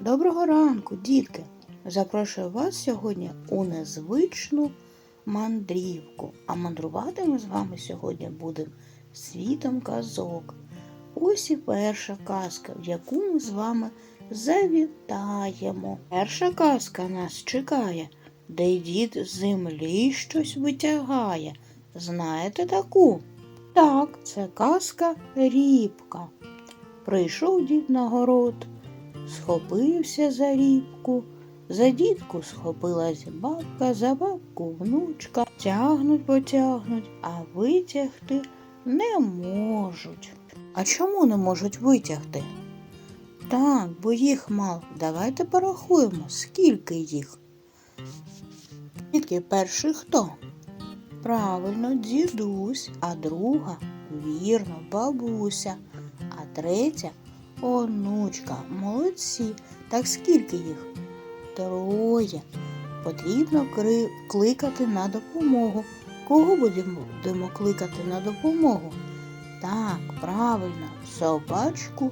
Доброго ранку, дітки! Запрошую вас сьогодні у незвичну мандрівку. А мандрувати ми з вами сьогодні будемо світом казок. Ось і перша казка, в яку ми з вами завітаємо. Перша казка нас чекає, де дід з землі щось витягає. Знаєте таку? Так, це казка Рібка. Прийшов дід на город, схопився за рібку, за дітку схопилась бабка, за бабку внучка. Тягнуть, потягнуть, а витягти не можуть. А чому не можуть витягти? Так, бо їх мало. Давайте порахуємо, скільки їх. Тільки перший хто? Правильно, дідусь, а друга вірно, бабуся, а третя онучка. Молодці. Так скільки їх? Троє. Потрібно кликати на допомогу. Кого будемо кликати на допомогу? Так, правильно, собачку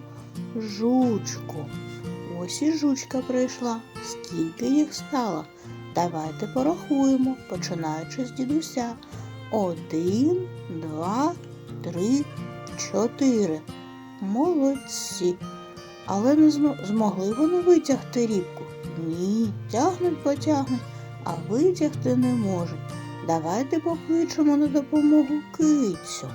жучку. Ось і жучка прийшла. Скільки їх стало? Давайте порахуємо, починаючи з дідуся. Один, два, три, чотири. Молодці. Але не змогли вони витягти рібку? Ні, тягнуть, потягнуть, а витягти не можуть. Давайте покличемо на допомогу кицю.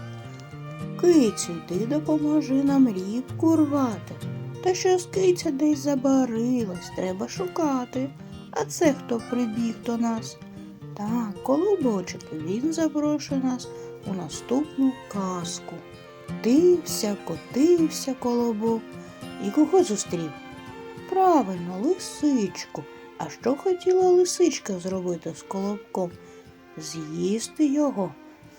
Кицю, йди допоможи нам рібку рвати. Та щось киця десь забарилась, треба шукати. А це хто прибіг до нас? Так, колобочок, він запрошує нас у наступну казку. Котився колобок. І кого зустрів? Правильно, лисичку. А що хотіла лисичка зробити з колобком? З'їсти його.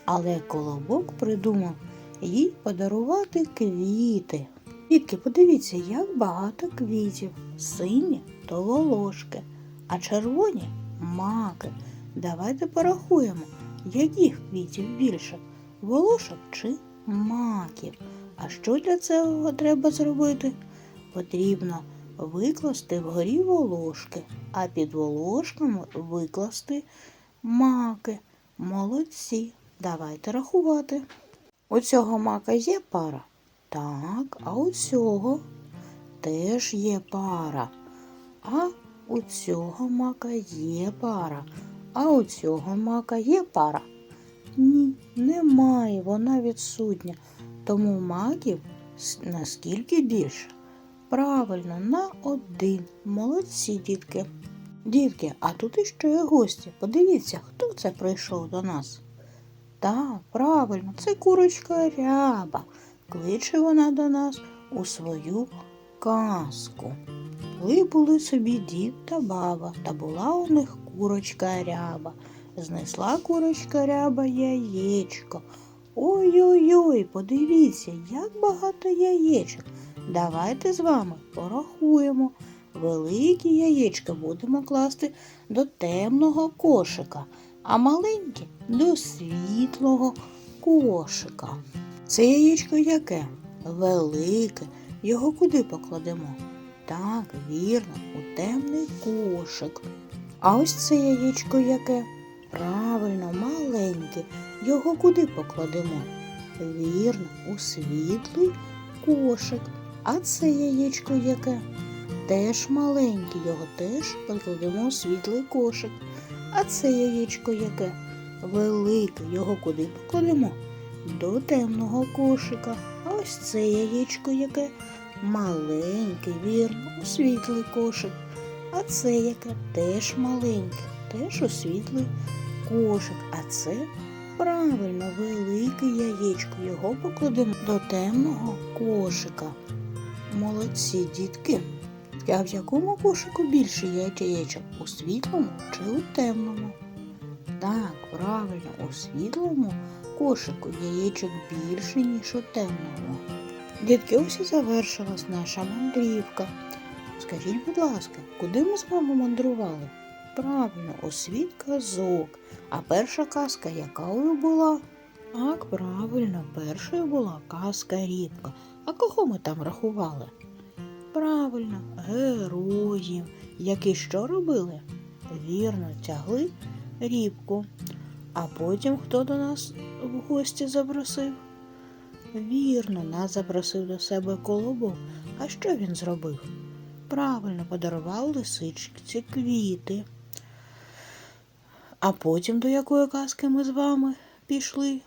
Але колобок придумав їй подарувати квіти. Дітки, подивіться, як багато квітів. Сині то волошки, а червоні маки. Давайте порахуємо, яких квітів більше волошок чи маків. А що для цього треба зробити? Потрібно викласти вгорі волошки, а під волошками викласти маки. Молодці. Давайте рахувати. У цього мака є пара? Так, а у цього теж є пара. А у цього мака є пара. А у цього мака є пара? Ні, немає, вона відсутня. Тому маків наскільки більше? Правильно, на один. Молодці, дітки. Дітки, а тут іще є гості. Подивіться, хто це прийшов до нас. Так, правильно, це курочка ряба. Кличе вона до нас у свою казку. Ви були собі дід та баба, та була у них курочка ряба. Знесла курочка ряба яєчко. Ой-ой-ой, подивіться, як багато яєчок. Давайте з вами порахуємо. Великі яєчка будемо класти до темного кошика, а маленькі до світлого кошика. Це яєчко яке? Велике. Його куди покладемо? Так, вірно, у темний кошик. А ось це яєчко яке? Правильно, маленьке. Його куди покладемо? Вірно, у світлий кошик. А це яєчко яке? Теж маленьке, його теж покладемо у світлий кошик. А це яєчко яке? Велике, його куди покладемо? До темного кошика. А ось це яєчко яке? Маленьке, вірно, у світлий кошик. А це яке теж маленьке, теж у світлий кошик. А це правильно велике яєчко. Його покладемо до темного кошика. Молодці, дітки. А в якому кошику більше яєчок? У світлому чи у темному? Так, правильно, у світлому кошику яєчок більше, ніж у темному. Дітки, ось і завершилась наша мандрівка. Скажіть, будь ласка, куди ми з вами мандрували? Правильно, у світ казок. А перша казка якою була? Так, правильно, першою була казка Рібка. А кого ми там рахували? Правильно, героїв, які що робили? Вірно, тягли рібку. А потім хто до нас в гості запросив? Вірно, нас запросив до себе колобок. А що він зробив? Правильно подарував лисичці квіти. А потім до якої казки ми з вами пішли?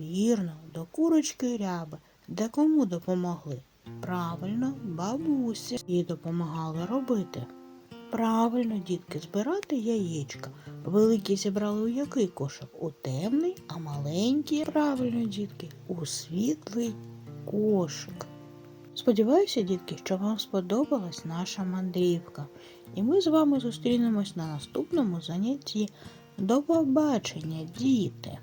Вірно, до курочки ряби, де кому допомогли? Правильно, бабусі їй допомагали робити. Правильно, дітки, збирати яєчка. Великі зібрали у який кошик? У темний, а маленькі, правильно, дітки, у світлий кошик. Сподіваюся, дітки, що вам сподобалась наша мандрівка, і ми з вами зустрінемось на наступному занятті. До побачення, діти!